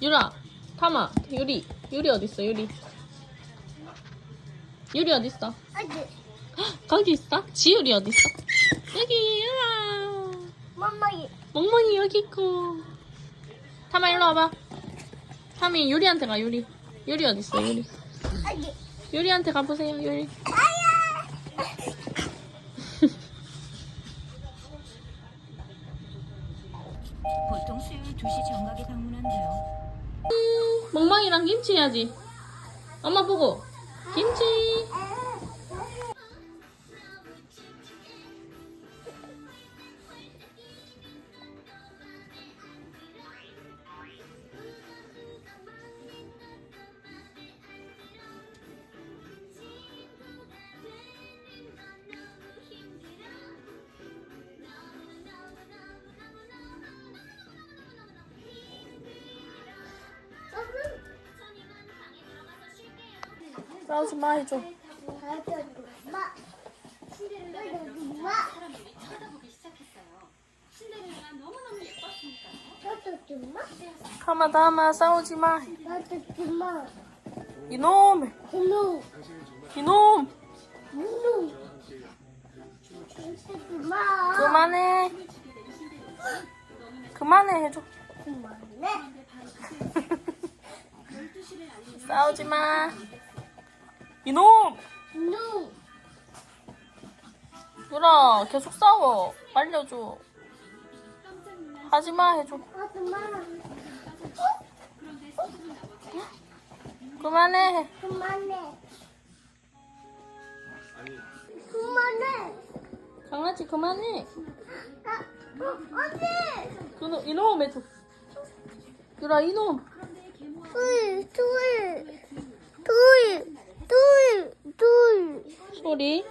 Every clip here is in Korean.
유라, 타마, 유리, 유리 어디 있어? 유리. 유리 어디 있어? 어디? 거기 있어? 지유리 어디 있어? 여기 유라. 멍멍이. 멍멍이 여기 있고. 타마 일로 와봐. 타미 유리한테 가 유리. 유리 어디 있어? 유리. 어디? 유리한테 가보세요 유리. 김치 해야지. 엄마 보고. 김치. 싸우지 마 해줘. 엄마. 엄마. 저도 좀 마. 가마 다마 싸우지 마. 이놈. 이놈. 이놈. 이놈. 그만해. 그만해 해줘. 그만해. 싸우지 마. 이놈. 이놈. 유라 계속 싸워. 말려줘. 하지 마 해줘. 마. 그만해. 그만해. 그만해. 강아지 그만해. 아, 어, 언니. 그놈 이놈 해줘. 유라 이놈. 둘, 둘, 둘, 둘, 둘. 소리.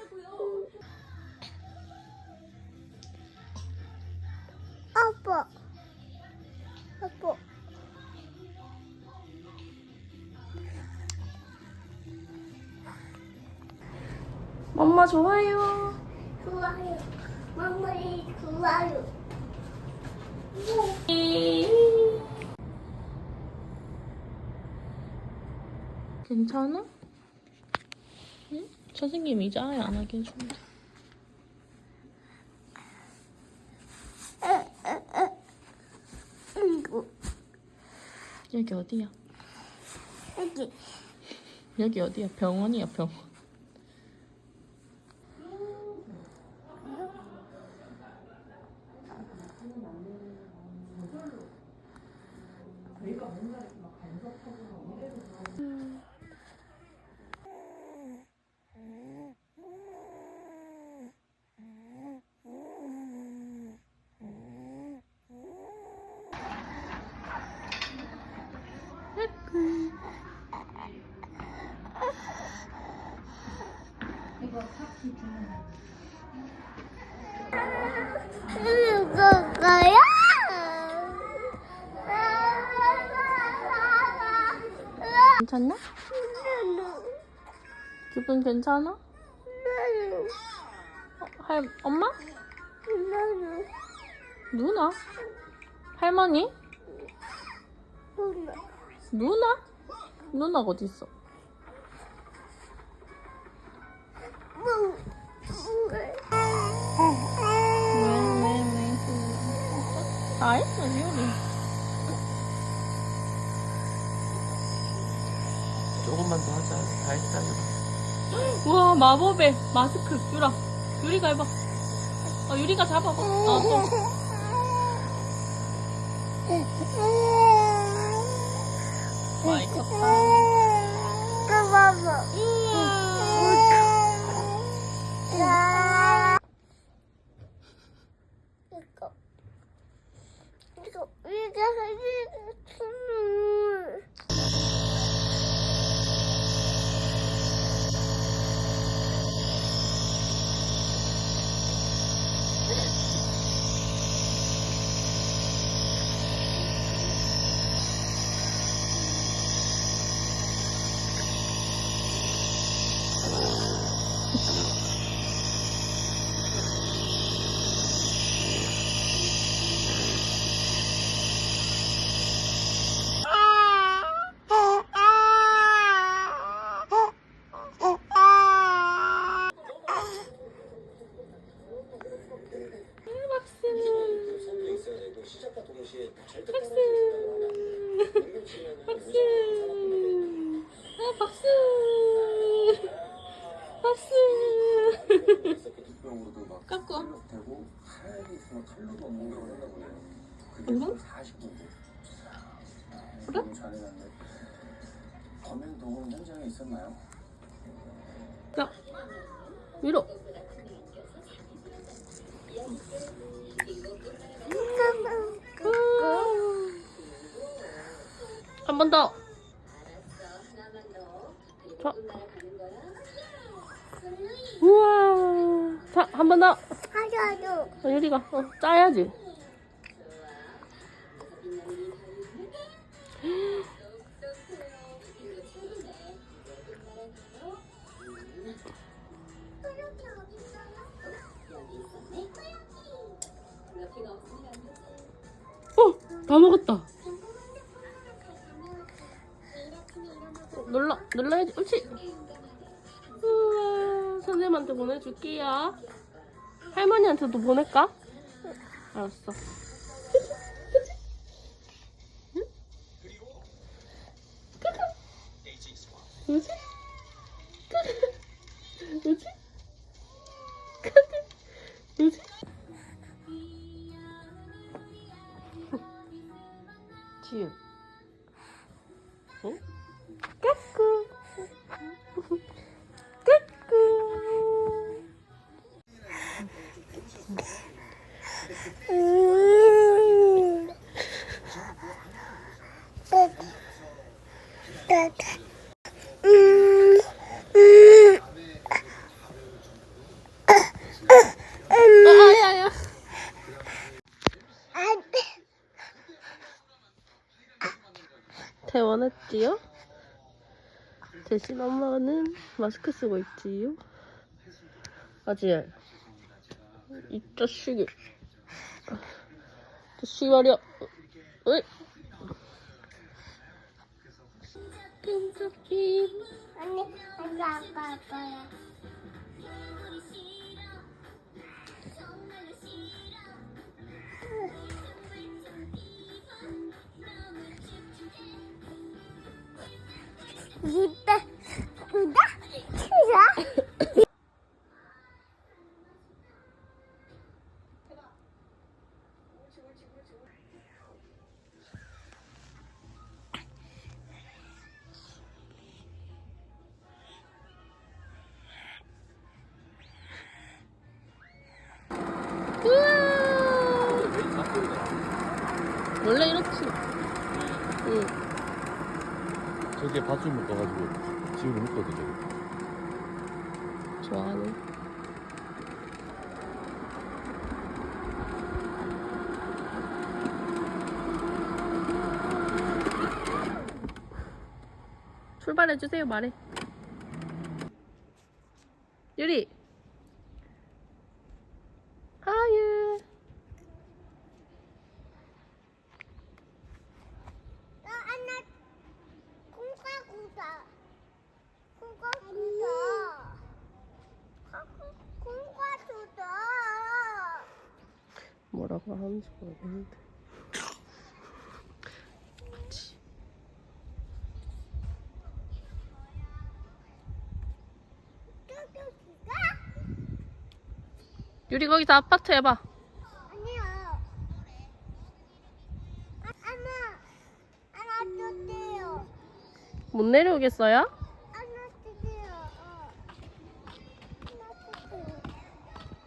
아빠. 아빠. 엄마 좋아요. 좋아요. 맘마이 좋아요. 괜찮아? 응? 선생님 이제 아예 안 해준다. 이거 여기 어디야? 여기. 여기 어디야? 병원이야 병원. 이거 거야? 괜찮나? 기분 괜찮아? 어, 할 엄마? 누나? 할머니? 누나? 누나가 어디 있어? 다 했어, 요리. 조금만 더 하자. 다 했다. 이거. 우와, 마법의 마스크. 유라. 유리가 해봐. 어, 유리가 잡아봐. 어, 또. 마이크 봐봐. 이거. 이거, 이거, 이거. 야, 위로. 한 번 더. 자. 우와. 자, 한 번 더. 어, 유리가. 어, 짜야지. 다 먹었다. 어, 눌러, 눌러야지. 옳지. 우와, 선생님한테 보내줄게요. 할머니한테도 보낼까? 알았어. 지우. 응? 까꾸. 까꾸. 음. 음. 음. 아, 아야야. 안 돼. 퇴원했지요? 대신 엄마는 마스크 쓰고 있지요? 아지엘 이 자식이 자식이 말이야 어이 끈적임 언니, 언니 아빠 아빠야. 이 따그 좋아하네 출발해주세요 말해 유리 하유 나 하나 콩가구다 콩가구다 콩가구다 뭐라고 하는지 모르겠는데 그치 뚜뚜기가 유리 거기서 아파트 해봐. 아니요. 아, 엄마 하나 줬대요. 못 내려오겠어요? 하나 주세요.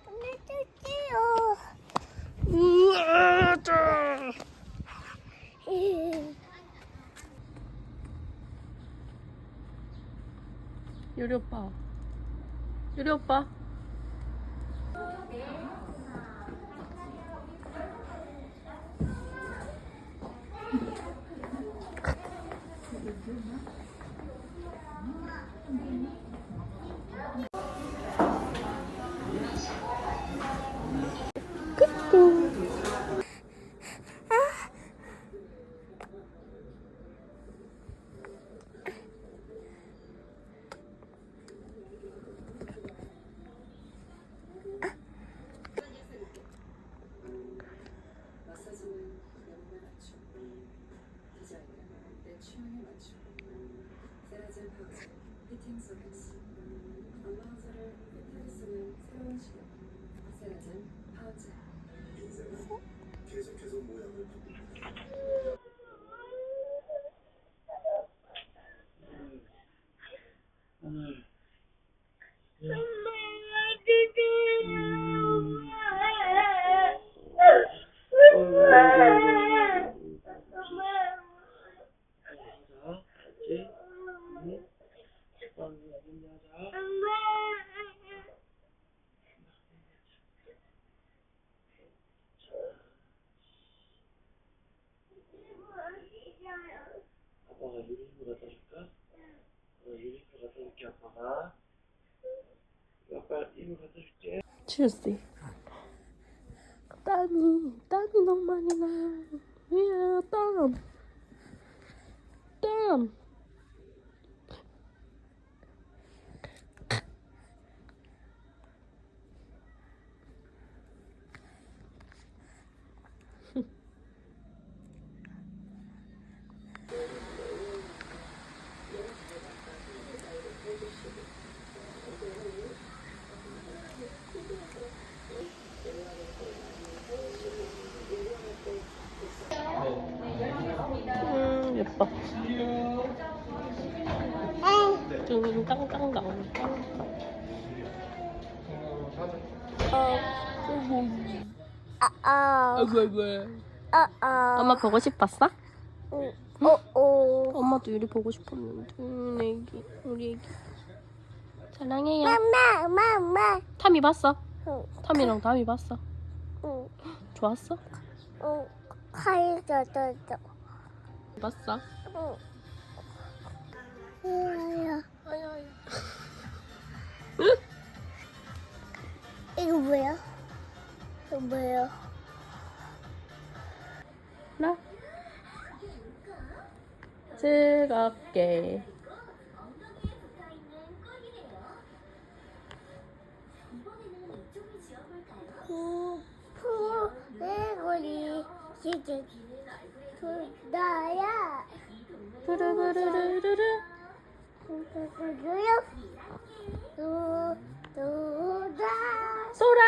하나 주세요. 우와 짜 유리 오빠. 유리 오빠 줄게 치얼스. 땀이 땀이 너무 많이 나. 예, 땀. 땀. 음, 예뻐. 뚱땅땅땅. 아, 아, 아이고, 아이고. 아, 아. 엄마 보고 싶었어? 어, 어. 엄마도 유리 보고 싶었는데. 음, 애기, 우리 애기. 사랑해요. 엄마, 엄마, 엄마. 타미 봤어? 응, 타미랑 다미 봤어? 응, 좋았어? 응. 칼 젖었어. 봤어? 응. 이거요. 이거 뭐야? 이거 뭐야? 나? 즐겁게. 푸레고리 시계 나야 부르부르르르르. 누구요? 누 누다 소라.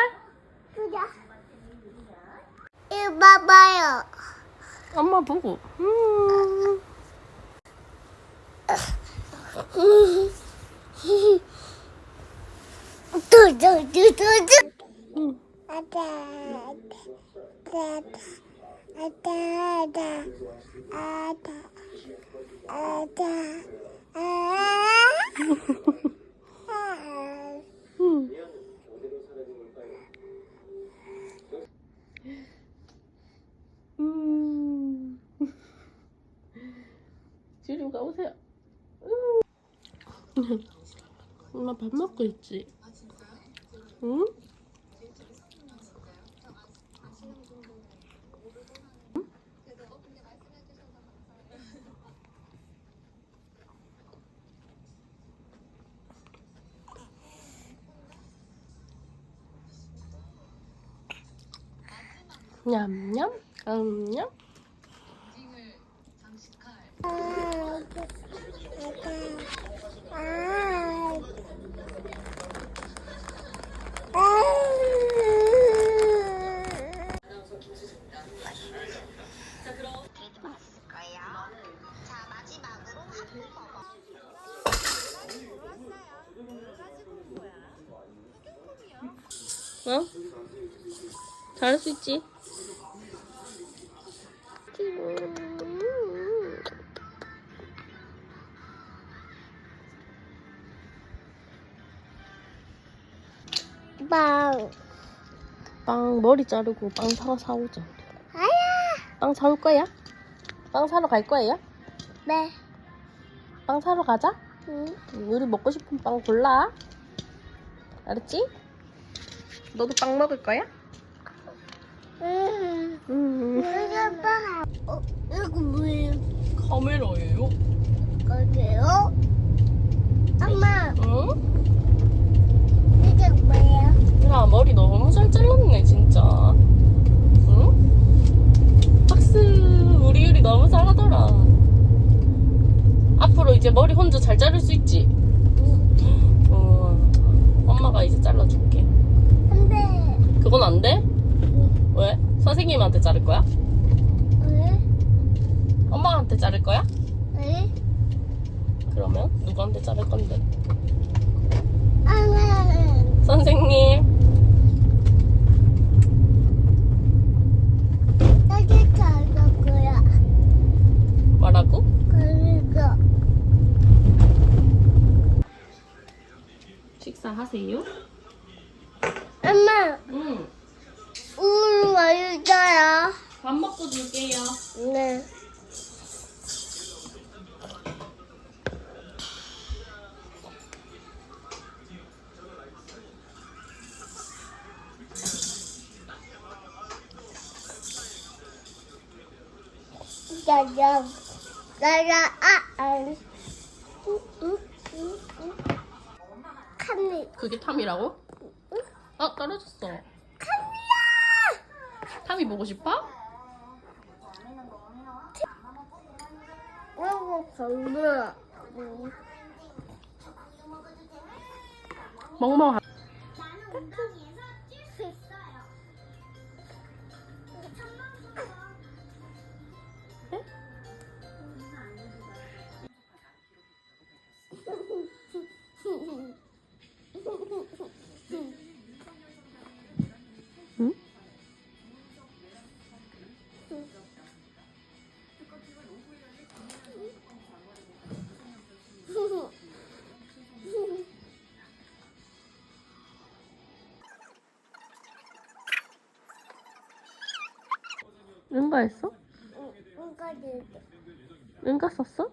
누다 이거 봐봐요. 엄마 보고. 음. 두두두두두. 응. 아다 아다 아다 아다 아다 아다 응. 음. 가보세요. 음. 엄마 밥 먹고 있지? 응? 냠냠, 냠냠. 빵. 빵 머리 자르고 빵 사러 사오자. 아야. 빵 사올 거야? 빵 사러 갈 거예요? 네. 빵 사러 가자. 응. 우리 먹고 싶은 빵 골라. 알았지? 너도 빵 먹을 거야? 응. 음. 이거 봐. 어, 이거 뭐예요? 카메라예요. 거기요? 엄마, 응? 야 머리 너무 잘 잘랐네 진짜. 응? 박스 우리 유리 너무 잘하더라. 앞으로 이제 머리 혼자 잘 자를 수 있지? 응. 이제 잘라줄게. 안돼 그건 안 돼? 왜? 선생님한테 자를 거야? 왜? 엄마한테 자를 거야? 왜? 그러면 누구한테 자를 건데? 안돼 선생님. 여기 갈 거야 뭐라고? 그리고 식사 하세요? 엄마 응. 우리 와주자요 밥 먹고 줄게요. 네 짜잔 짜잔 아안 칸니 그게 탐이라고? 어, 떨어졌어. 탐이 보고 싶어? 이거 별로야 멍멍. 응가 했어? 줄게 응가 썼어?